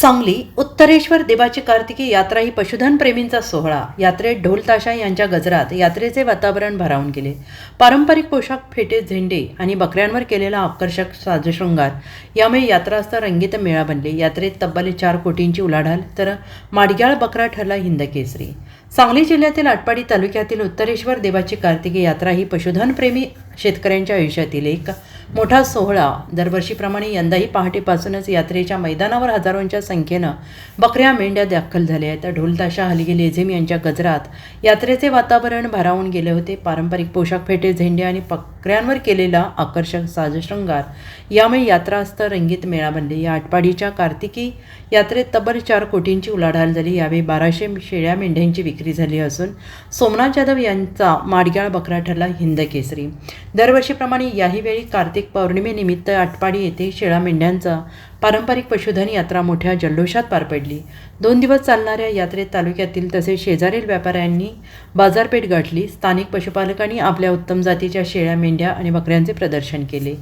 सांगली उत्तरेश्वर देवाची कार्तिकी यात्रा ही पशुधन प्रेमींचा सोहळा. यात्रेत ढोल ताशा यांच्या गजरात यात्रेचे वातावरण भरावून गेले. पारंपरिक पोशाख फेटे झेंडे आणि बकऱ्यांवर केलेला आकर्षक साजशृंगार. यामुळे यात्रास्थ रंगीत मेळा बनले. यात्रेत तब्बल चार कोटींची उलाढाल तर माडग्याळ बकरा ठरला हिंदकेसरी सांगली जिल्ह्यातील आटपाडी तालुक्यातील उत्तरेश्वर देवाची कार्तिकी यात्रा ही पशुधनप्रेमी शेतकऱ्यांच्या आयुष्यातील एक मोठा सोहळा. दरवर्षीप्रमाणे यंदाही पहाटेपासूनच यात्रेच्या मैदानावर हजारोंच्या संख्येनं बकऱ्या मेंढ्या दाखल झाल्या आहेत. ढोलताशा हलगी लेझिम यांच्या गजरात यात्रेचे वातावरण भारावून गेले होते. पारंपरिक पोशाख फेटे झेंडे आणि बकऱ्यांवर केलेला आकर्षक साजशृंगार. यामुळे यात्रास्थ रंगीत मेळा बनले. या आटपाडीच्या कार्तिकी यात्रेत तब्बल चार कोटींची उलाढाल झाली. यावेळी बाराशे शेळ्या मेंढ्यांची विक्री झाली असून सोमनाथ जाधव यांचा माडग्याळ बकरा ठरला हिंद केसरी. दरवर्षीप्रमाणे याही वेळी कार्तिक पौर्णिमेनिमित्त आटपाडी येथे शेळा मेंढ्यांचा पारंपरिक पशुधन यात्रा मोठ्या जल्लोषात पार पडली. दोन दिवस चालणाऱ्या यात्रेत तालुक्यातील तसेच शेजारील व्यापाऱ्यांनी बाजारपेठ गाठली. स्थानिक पशुपालकांनी आपल्या उत्तम जातीच्या शेळ्या मेंढ्या आणि बकऱ्यांचे प्रदर्शन केले.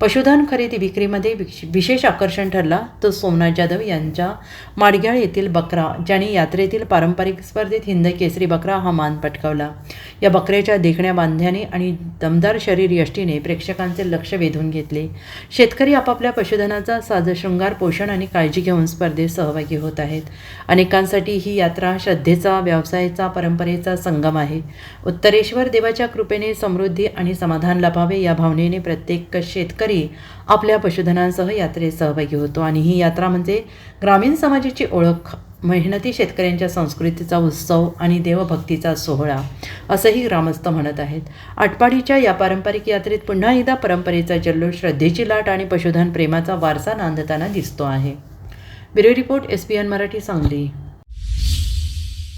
पशुधन खरेदी विक्रीमध्ये विशेष आकर्षण ठरला तो सोमनाथ जाधव यांच्या माडग्याळ येथील बकरा ज्याने यात्रेतील पारंपरिक स्पर्धेत हिंद केसरी बकरा हा मान पटकावला. या बकऱ्याच्या देखण्या बांध्याने आणि दमदार शरीर यष्टीने प्रेक्षकांचे लक्ष वेधून घेतले. शेतकरी आपापल्या पशुधनाचा साजशृंगार पोषण आणि काळजी घेऊन स्पर्धेत सहभागी होत आहेत. अनेकांसाठी ही यात्रा श्रद्धेचा व्यवसायाचा परंपरेचा संगम आहे. उत्तरेश्वर देवाच्या कृपेने समृद्धी आणि समाधान लाभावे या भावनेने प्रत्येक शेतकरी आपल्या पशुधनांसह यात्रेत सहभागी होतो आणि ही यात्रा म्हणजे ग्रामीण समाजाची ओळख मेहनती शेतकऱ्यांच्या संस्कृतीचा उत्सव आणि देवभक्तीचा सोहळा असंही ग्रामस्थ म्हणत आहेत. आटपाडीच्या या पारंपरिक यात्रेत पुन्हा एकदा परंपरेचा जल्लोष श्रद्धेची लाट आणि पशुधन प्रेमाचा वारसा नांदताना दिसतो आहे. Bureau report S P N Marathi Sangli.